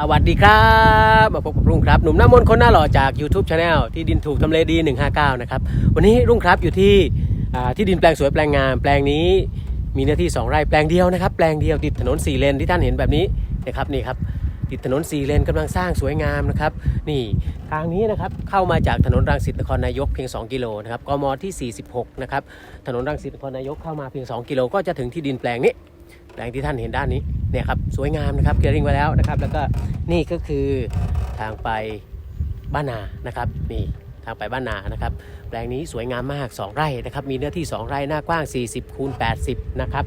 สวัสดีครับมาพบกับรุ่งครับ หนุ่มหน้ามนคนหน้าหล่อจาก YouTube Channel ที่ดินถูกทำเลดี 159 นะครับ วันนี้รุ่งครับอยู่ที่ที่ดินแปลงสวยแปลงงาม แปลงนี้มีเนื้อที่ 2 ไร่แปลงเดียวนะครับ แปลงเดียวติดถนน 4 เลนที่ท่านเห็นแบบนี้นะครับนี่ครับติดถนน 4 เลนกำลังสร้างสวยงามนะครับ นี่ทางนี้นะครับเข้ามาจากถนนรังสิตนครนายกเพียง 2 กิโลนะครับกมที่ 46 นะครับถนนรังสิตนครนายกเข้ามาเพียง 2 กิโลก็จะถึงที่ดินแปลงนี้ แปลงที่ท่านเห็นด้านนี้ เนี่ยครับสวยงามนะครับเกลียริงไว้แล้วนะครับ แล้วก็นี่ก็คือทางไปบ้านนานะครับนี่ทางไปบ้านนานะครับ แปลงนี้สวยงามมาก 2 ไร่นะครับ มีเนื้อที่ 2 ไร่หน้ากว้าง 40คูณ80 นะครับ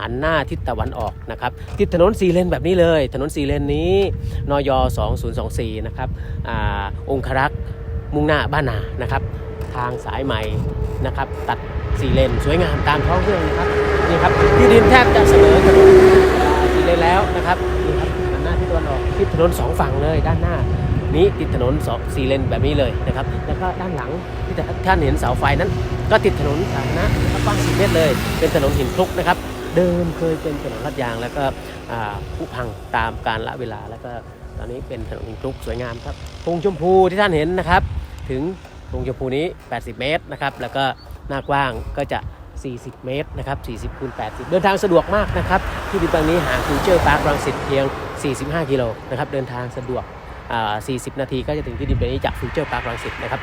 หันหน้าทิศตะวันออกนะครับ ติดถนน4เลนแบบนี้เลย ถนน4เลนนี้นย2024 นะครับอาองครักษ์มุ่งหน้าบ้านนานะครับ ทางสายใหม่นะครับ ตัด4เลน สวยงามตามท้องเรื่องนะครับนี่ครับที่ดินแทบจะเสมอถนน เลนแล้วนะครับนี่ครับหันหน้าที่ตะวันออกทิศถนนสองฝั่งเลยด้านหน้านี้ติดถนนสองสี่เลนแบบนี้เลยนะครับแล้วก็ด้านหลังที่ท่านเห็นเสาไฟนั้น ก็ติดถนนสาธารณะนะครับกว้าง10เมตรเลย เป็นถนนหินคลุกนะครับ เดิมเคยเป็นถนนลาดยางแล้วก็ผุพังตามการละเวลาแล้วก็ตอนนี้เป็นถนนหินคลุกสวยงามครับธงชมพูที่ท่านเห็นนะครับ ถึงธงชมพูนี้ 80 เมตรนะครับแล้วก็หน้ากว้างก็จะ 40 เมตรนะครับ 40คูณ80 เดินทางสะดวกมากนะครับ ที่ดินแปลงนี้ห่างฟิวเจอร์พาร์ครังสิตเพียง 45 กิโลนะครับ เดินทางสะดวกอ่า40 นาทีก็จะถึงที่ดินแปลงนี้จากฟิวเจอร์พาร์ครังสิตนะครับ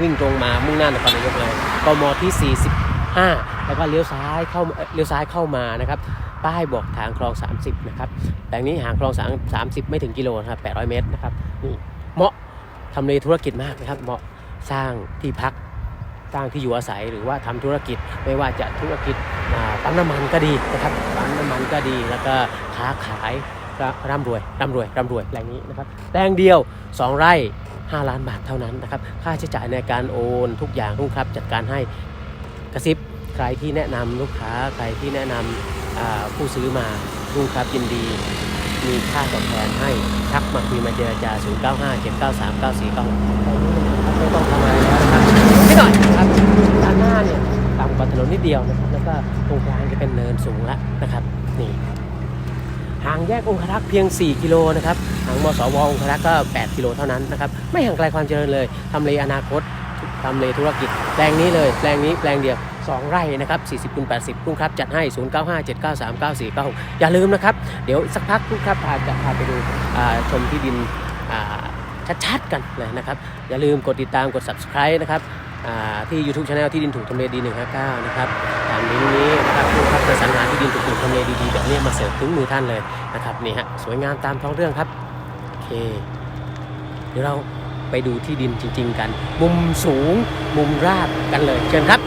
วิ่งตรงมามุ่งหน้านครนายกเลยกมที่ 45 แล้วก็เลี้ยวซ้ายเข้าเลี้ยวซ้ายเข้ามานะครับ ป้ายบอกทางคลอง 30 นะครับ แปลงนี้ห่างคลอง 30 ไม่ถึงกิโลนะครับ 800 เมตรนะครับ นี่เหมาะทำเลธุรกิจมากนะครับ เหมาะสร้างที่พัก สร้างที่อยู่อาศัยหรือว่าทำธุรกิจไม่ว่าจะธุรกิจปั๊มน้ำมันก็ดีนะครับปั๊มน้ำมันก็ดีแล้วก็ค้าขายร่ำรวยร่ำรวยร่ำรวยแปลงนี้นะครับแปลงเดียว 2 ไร่ 5 ล้านบาทเท่านั้นนะครับค่าใช้จ่ายในการโอนทุกอย่างลุงครับจัดการให้กระซิบใครที่แนะนำลูกค้าใครที่แนะนำอ่าผู้ซื้อมาลุงครับยินดีมีค่าตอบแทนให้ทักมาคุยมาเจรจา 0 เดียวนะครับ แล้วก็ตรงกลางจะเป็นเนินสูงล้วนะครับนี่ห่างแยกองครักษ์เพียง 4 กิโลนะครับห่างมสวองครักษ์ก็ 8 กิโลเท่านั้นนะครับ ไม่ห่างไกลความเจริญเลยทำเลอนาคตทำเลธุรกิจแปลงนี้เลยแปลงนี้แปลงเดียว 2 ไร่นะครับ 40คูณ80กุ้งครับ จัดให้ 0 9 5 7 9 3 9 4 9 6 อย่าลืมนะครับ เดี๋ยวสักพักกุ้งครับพาจะพาไปดูชมที่ดินชัดๆกันเลยนะครับ อย่าลืมกดติดตามกด subscribe นะครับ ที่ YouTube Channel ที่ดินถูกทำเลดี 159 นะครับตามลิงก์นี้นะครับผู้ครับจะสรรหาที่ดินถูกๆทำเลดีๆแบบนี้มาเสิร์ฟถึงมือท่านเลยนะครับนี่ฮะสวยงามตามท้องเรื่องครับโอเค เดี๋ยวเราไปดูที่ดินจริง ๆ กัน มุมสูงมุมราบกันเลยเชิญครับ